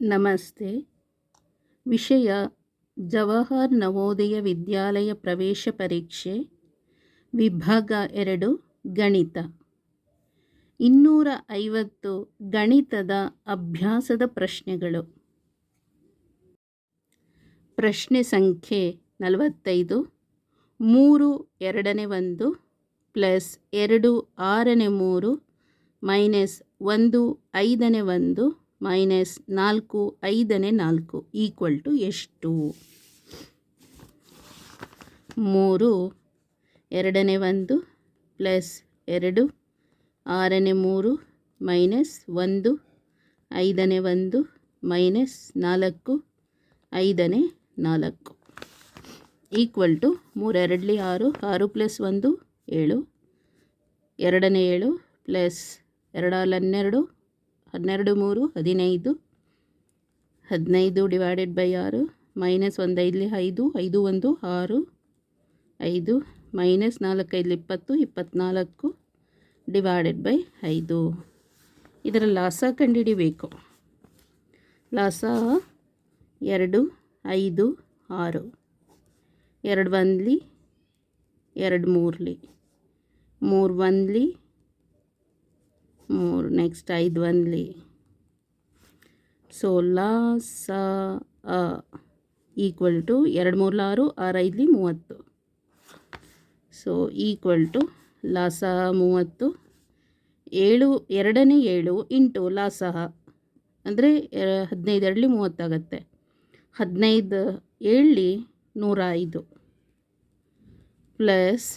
ನಮಸ್ತೆ. ವಿಷಯ ಜವಾಹರ್ ನವೋದಯ ವಿದ್ಯಾಲಯ ಪ್ರವೇಶ ಪರೀಕ್ಷೆ, ವಿಭಾಗ ಎರಡು, ಗಣಿತ. ಇನ್ನೂರ ಐವತ್ತು ಗಣಿತದ ಅಭ್ಯಾಸದ ಪ್ರಶ್ನೆಗಳು. ಪ್ರಶ್ನೆ ಸಂಖ್ಯೆ ನಲವತ್ತೈದು, ಮೂರು, ಎರಡನೇ ಒಂದು, ಪ್ಲಸ್ ಎರಡು, ಆರನೇ ಮೂರು, ಮೈನಸ್ ಒಂದು, ಐದನೇ ಒಂದು ಮೈನಸ್ ನಾಲ್ಕು, ಐದನೇ ನಾಲ್ಕು ಈಕ್ವಲ್ ಟು ಎಷ್ಟು? ಮೂರು, ಎರಡನೇ ಒಂದು ಪ್ಲಸ್ ಎರಡು, ಆರನೇ ಮೂರು ಮೈನಸ್ ಒಂದು, ಐದನೇ ಒಂದು ಮೈನಸ್ ನಾಲ್ಕು, ಐದನೇ ನಾಲ್ಕು. ಈಕ್ವಲ್ ಟು ಮೂರೆರಡಲಿ ಆರು ಆರು ಪ್ಲಸ್ ಒಂದು ಏಳು, ಎರಡನೇ ಏಳು ಪ್ಲಸ್ ಎರಡಲ್ಲಿ ಹನ್ನೆರಡು ಹನ್ನೆರಡು ಮೂರು, ಹದಿನೈದು. ಹದಿನೈದು ಡಿವೈಡೆಡ್ ಬೈ ಆರು, ಮೈನಸ್ ಒಂದು ಐದಲಿ ಐದು ಐದು ಒಂದು ಆರು. ಐದು ಮೈನಸ್ ನಾಲ್ಕೈದು ಇಪ್ಪತ್ತು ಇಪ್ಪತ್ತ್ನಾಲ್ಕು ಡಿವೈಡೆಡ್ ಬೈ ಐದು. ಇದರ ಲಾಸ ಕಂಡುಹಿಡಿಬೇಕು. ಲಾಸ ಎರಡು, ಐದು, ಆರು. ಎರಡು ಒಂದ್ಲಿ ಎರಡು ಮೂರಲಿ. ಮೂರು ಒಂದ್ಲಿ ಮೂರು ನೆಕ್ಸ್ಟ್ ಐದು ಒಂದ್ಲಿ ಸೊ ಲ ಸ, ಅ ಈಕ್ವಲ್ ಟು ಎರಡು ಮೂರು ಆರು ಆರು ಮೂವತ್ತು. ಸೊ ಈಕ್ವಲ್ ಟು ಲಾಸ ಮೂವತ್ತು, ಏಳು, ಎರಡನೇ ಏಳು ಇಂಟು ಲಾಸ ಅಂದರೆ ಹದಿನೈದು ಎರಡಲಿ ಮೂವತ್ತಾಗತ್ತೆ ಹದಿನೈದು ಏಳಲಿ ನೂರ ಐದು. ಪ್ಲಸ್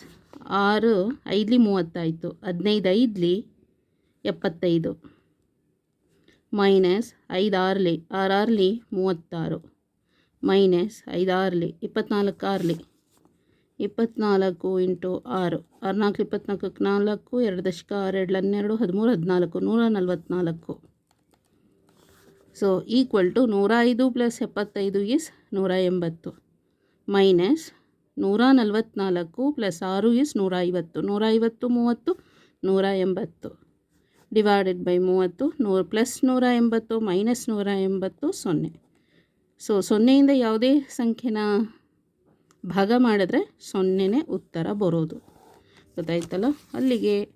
ಆರು ಐದಲಿ ಮೂವತ್ತಾಯಿತು ಹದಿನೈದು ಐದ್ಲಿ ಎಪ್ಪತ್ತೈದು. ಮೈನಸ್ ಐದಾರಲಿ, ಆರಾರಲಿ ಮೂವತ್ತಾರು. ಮೈನಸ್ ಐದಾರ್ಲಿ ಇಪ್ಪತ್ನಾಲ್ಕು ಆರ್ಲಿ ಇಪ್ಪತ್ನಾಲ್ಕು ಇಂಟು ಆರು. ಆರು ನಾಲ್ಕು ಇಪ್ಪತ್ನಾಲ್ಕಕ್ಕೆ ನಾಲ್ಕು, ಎರಡು ದಶಕ ಆರು, ಎರಡು ಹನ್ನೆರಡು, ಹದಿಮೂರು, ಹದಿನಾಲ್ಕು, ನೂರ ನಲ್ವತ್ನಾಲ್ಕು. ಸೊ ಈಕ್ವಲ್ ಟು ನೂರ ಐದು ಪ್ಲಸ್ ಎಪ್ಪತ್ತೈದು ಇಸ್ ನೂರ ಎಂಬತ್ತು. ಮೈನಸ್ ನೂರ ನಲ್ವತ್ನಾಲ್ಕು ಪ್ಲಸ್ ಆರು ಇಸ್ ನೂರ ಐವತ್ತು. ನೂರ ಐವತ್ತು, ಮೂವತ್ತು, ನೂರ ಎಂಬತ್ತು. ಡಿವೈಡೆಡ್ ಬೈ ಮೂವತ್ತು, ನೂರು ಪ್ಲಸ್ ನೂರ ಎಂಬತ್ತು ಮೈನಸ್ ನೂರ ಎಂಬತ್ತು, ಸೊನ್ನೆ. ಸೊ ಸೊನ್ನೆಯಿಂದ ಯಾವುದೇ ಸಂಖ್ಯೆನ ಭಾಗ ಮಾಡಿದ್ರೆ ಸೊನ್ನೆನೇ ಉತ್ತರ ಬರೋದು. ಗೊತ್ತಾಯ್ತಲ್ಲ? ಅಲ್ಲಿಗೆ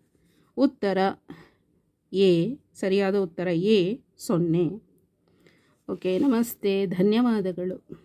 ಉತ್ತರ ಎ, ಸರಿಯಾದ ಉತ್ತರ ಎ, ಸೊನ್ನೆ. ಓಕೆ ನಮಸ್ತೆ, ಧನ್ಯವಾದಗಳು.